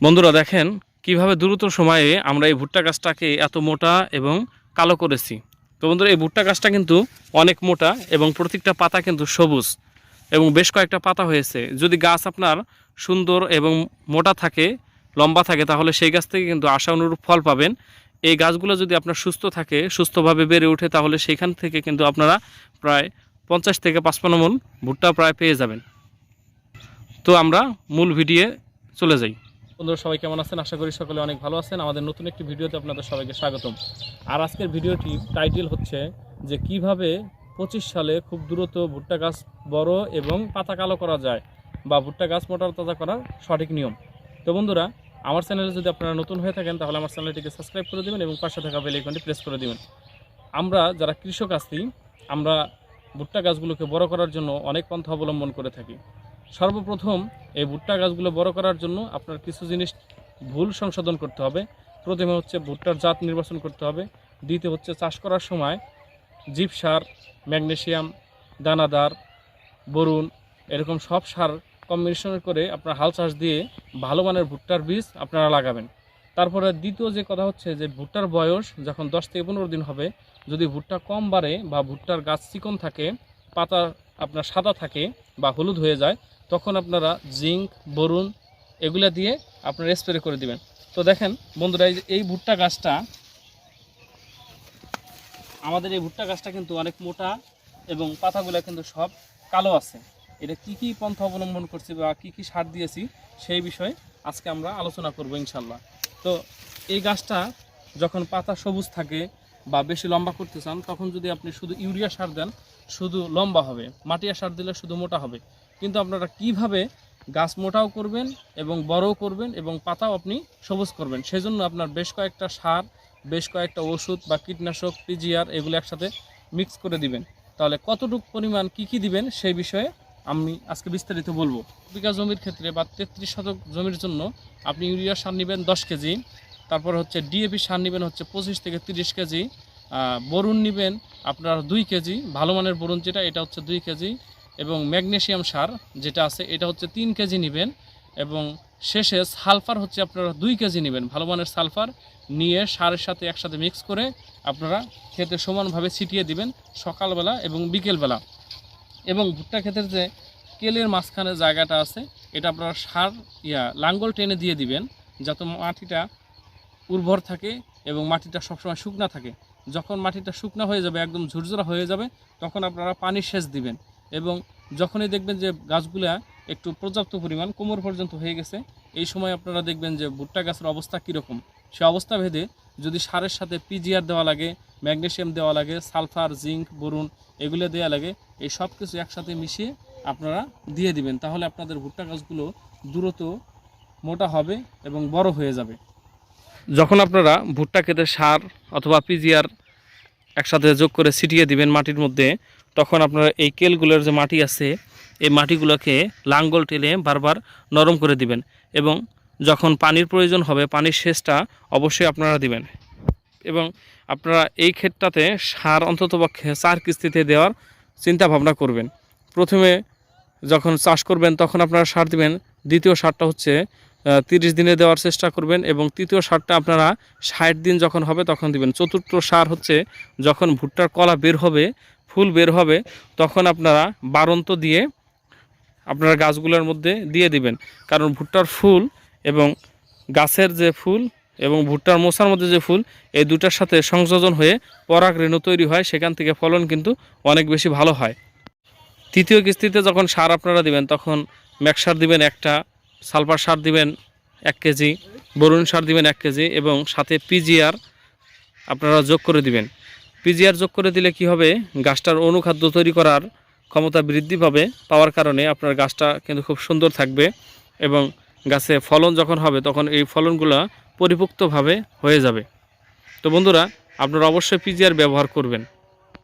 বন্ধুরা দেখেন কীভাবে দ্রুত সময়ে আমরা এই ভুট্টা গাছটাকে এত মোটা এবং কালো করেছি। তো বন্ধুরা, এই ভুট্টা গাছটা কিন্তু অনেক মোটা এবং প্রত্যেকটা পাতা কিন্তু সবুজ এবং বেশ কয়েকটা পাতা হয়েছে। যদি গাছ আপনার সুন্দর এবং মোটা থাকে, লম্বা থাকে, তাহলে সেই গাছ থেকে কিন্তু আশা অনুরূপ ফল পাবেন। এই গাছগুলো যদি আপনার সুস্থ থাকে, সুস্থভাবে বেড়ে ওঠে, তাহলে সেখান থেকে কিন্তু আপনারা প্রায় পঞ্চাশ থেকে পাঁচপান্ন মন ভুট্টা প্রায় পেয়ে যাবেন। তো আমরা মূল ভিডিও চলে যাই। বন্ধুরা, সবাই কেমন আছেন? আশা করি সকলে অনেক ভালো আছেন। আমাদের নতুন একটি ভিডিওতে আপনাদের সবাইকে স্বাগতম। আর আজকের ভিডিওটি টাইটেল হচ্ছে যে কীভাবে পঁচিশ সালে খুব দ্রুত ভুট্টা গাছ বড় এবং পাতা কালো করা যায় বা ভুট্টা গাছ মোটা তাজা করার সঠিক নিয়ম। তো বন্ধুরা, আমার চ্যানেলে যদি আপনারা নতুন হয়ে থাকেন, তাহলে আমার চ্যানেলটিকে সাবস্ক্রাইব করে দেবেন এবং পাশে থাকা বেল প্রেস করে দেবেন। আমরা যারা কৃষক আছি, আমরা ভুট্টা গাছগুলোকে বড় করার জন্য অনেক পন্থা অবলম্বন করে থাকি। সর্বপ্রথম এই ভুট্টা গাছগুলো বড় করার জন্য আপনার কিছু জিনিস ভুল সংশোধন করতে হবে। প্রথমে হচ্ছে ভুট্টার জাত নির্বাচন করতে হবে। দ্বিতীয় হচ্ছে চাষ করার সময় জীব সার, ম্যাগনেসিয়াম, দানাদার, বরুণ এরকম সব সার কম্বিনেশন করে আপনার হাল চাষ দিয়ে ভালো মানের ভুট্টার বীজ আপনারা লাগাবেন। তারপরে দ্বিতীয় যে কথা হচ্ছে যে ভুট্টার বয়স যখন দশ থেকে পনেরো দিন হবে, যদি ভুট্টা কম বাড়ে বা ভুট্টার গাছ চিকন থাকে, পাতা আপনার সাদা থাকে বা হলুদ হয়ে যায় তখন আপনারা জিঙ্ক, বরুণ এগুলা দিয়ে আপনারা স্প্রে করে দিবেন। তো দেখেন বন্ধুরা, এই ভুট্টা গাছটা, আমাদের এই ভুট্টা গাছটা কিন্তু অনেক মোটা এবং পাতাগুলো কিন্তু সব কালো আছে। এটা কি কি পন্থা অবলম্বন করছি বা কি কি সার দিয়েছি সেই বিষয়ে আজকে আমরা আলোচনা করব ইনশাল্লাহ তো এই গাছটা যখন পাতা সবুজ থাকে বা বেশি লম্বা করতে চান, তখন যদি আপনি শুধু ইউরিয়া সার দেন, শুধু লম্বা হবে। মাটিয়া সার দিলে শুধু মোটা হবে। কিন্তু আপনারা কীভাবে গাছ মোটাও করবেন এবং বড়ও করবেন এবং পাতাও আপনি সবুজ করবেন? সেজন্য আপনার বেশ কয়েকটা সার, বেশ কয়েকটা ওষুধ বা কীটনাশক পিজিআর এগুলো একসাথে মিক্স করে দিবেন। তাহলে কতটুকু পরিমাণ কি কি দিবেন সেই বিষয়ে আমি আজকে বিস্তারিত বলব। বিঘা জমির ক্ষেত্রে বা তেত্রিশ শতক জমির জন্য আপনি ইউরিয়া সার নেবেন দশ কেজি, তারপর হচ্ছে ডিএপি সার নেবেন হচ্ছে পঁচিশ থেকে তিরিশ কেজি বরুণ নেবেন আপনার দুই কেজি, ভালো মানের বরুণ যেটা, এটা হচ্ছে দুই কেজি এবং ম্যাগনেশিয়াম সার যেটা আছে, এটা হচ্ছে তিন কেজি নেবেন এবং শেষে সালফার হচ্ছে আপনারা দুই কেজি নেবেন। ভালো মানের সালফার নিয়ে সারের সাথে একসাথে মিক্স করে আপনারা খেতে সমানভাবে ছিটিয়ে দিবেন সকালবেলা এবং বিকেলবেলা। এবং ভুট্টা ক্ষেতের যে কেলের মাঝখানে জায়গাটা আছে, এটা আপনারা সার ইয়া লাঙ্গল টেনে দিয়ে দিবেন, যাতে মাটিটা উর্বর থাকে এবং মাটিটা সবসময় শুকনা থাকে। যখন মাটিটা শুকনা হয়ে যাবে, একদম ঝুরঝুরা হয়ে যাবে, তখন আপনারা পানি সেচ দিবেন। এবং যখনই দেখবেন যে গাছগুলা একটু পর্যাপ্ত পরিমাণ কোমর পর্যন্ত হয়ে গেছে, এই সময় আপনারা দেখবেন যে ভুট্টা গাছের অবস্থা কীরকম। সে অবস্থা ভেদে যদি সারের সাথে পিজিআর দেওয়া লাগে ম্যাগনেসিয়াম দেওয়া লাগে, সালফার, জিঙ্ক, বরুণ এগুলো দেওয়া লাগে, এই সব কিছু একসাথে মিশিয়ে আপনারা দিয়ে দিবেন, তাহলে আপনাদের ভুট্টা গাছগুলো দ্রুত মোটা হবে এবং বড় হয়ে যাবে। যখন আপনারা ভুট্টা খেতে সার অথবা পিজিআর একসাথে যোগ করে ছিটিয়ে দিবেন মাটির মধ্যে তখন আপনারা এই কেলগুলোর যে মাটি আছে, এই মাটিগুলোকে লাঙ্গল টেলে বারবার নরম করে দিবেন এবং যখন পানির প্রয়োজন হবে, পানির সেচটা অবশ্যই আপনারা দিবেন। এবং আপনারা এই ক্ষেতটাতে সার অন্ততপক্ষে চার কিস্তিতে দেওয়ার চিন্তা ভাবনা করবেন। প্রথমে যখন চাষ করবেন, তখন আপনারা সার দিবেন। দ্বিতীয় সারটা হচ্ছে তিরিশ দিনে দেওয়ার চেষ্টা করবেন এবং তৃতীয় সারটা আপনারা ষাট দিন যখন হবে, তখন দিবেন। চতুর্থ সার হচ্ছে, যখন ভুট্টার কলা বের হবে ফুল বের হবে, তখন আপনারা বারন্ত দিয়ে আপনারা গাছগুলোর মধ্যে দিয়ে দিবেন। কারণ ভুট্টার ফুল এবং গাছের যে ফুল এবং ভুট্টার মোচার মধ্যে যে ফুল, এই দুটার সাথে সংযোজন হয়ে পরাগ রেণু তৈরি হয়, সেখান থেকে ফলন কিন্তু অনেক বেশি ভালো হয়। তৃতীয় কিস্তিতে যখন সার আপনারা দিবেন, তখন ম্যাক সার দিবেন একটা, সালফার সার দিবেন এক কেজি, বরুণ সার দিবেন এক কেজি এবং সাথে পিজিআর আপনারা যোগ করে দিবেন। পিজিআর যোগ করে দিলে কি হবে? গাছটার অনুখাদ্য তৈরি করার ক্ষমতা বৃদ্ধি পাবে, পাওয়ার কারণে আপনার গাছটা কিন্তু খুব সুন্দর থাকবে এবং গাছে ফলন যখন হবে তখন এই ফলনগুলো পরিপুক্তভাবে হয়ে যাবে। তো বন্ধুরা, আপনারা অবশ্যই পিজিআর ব্যবহার করবেন।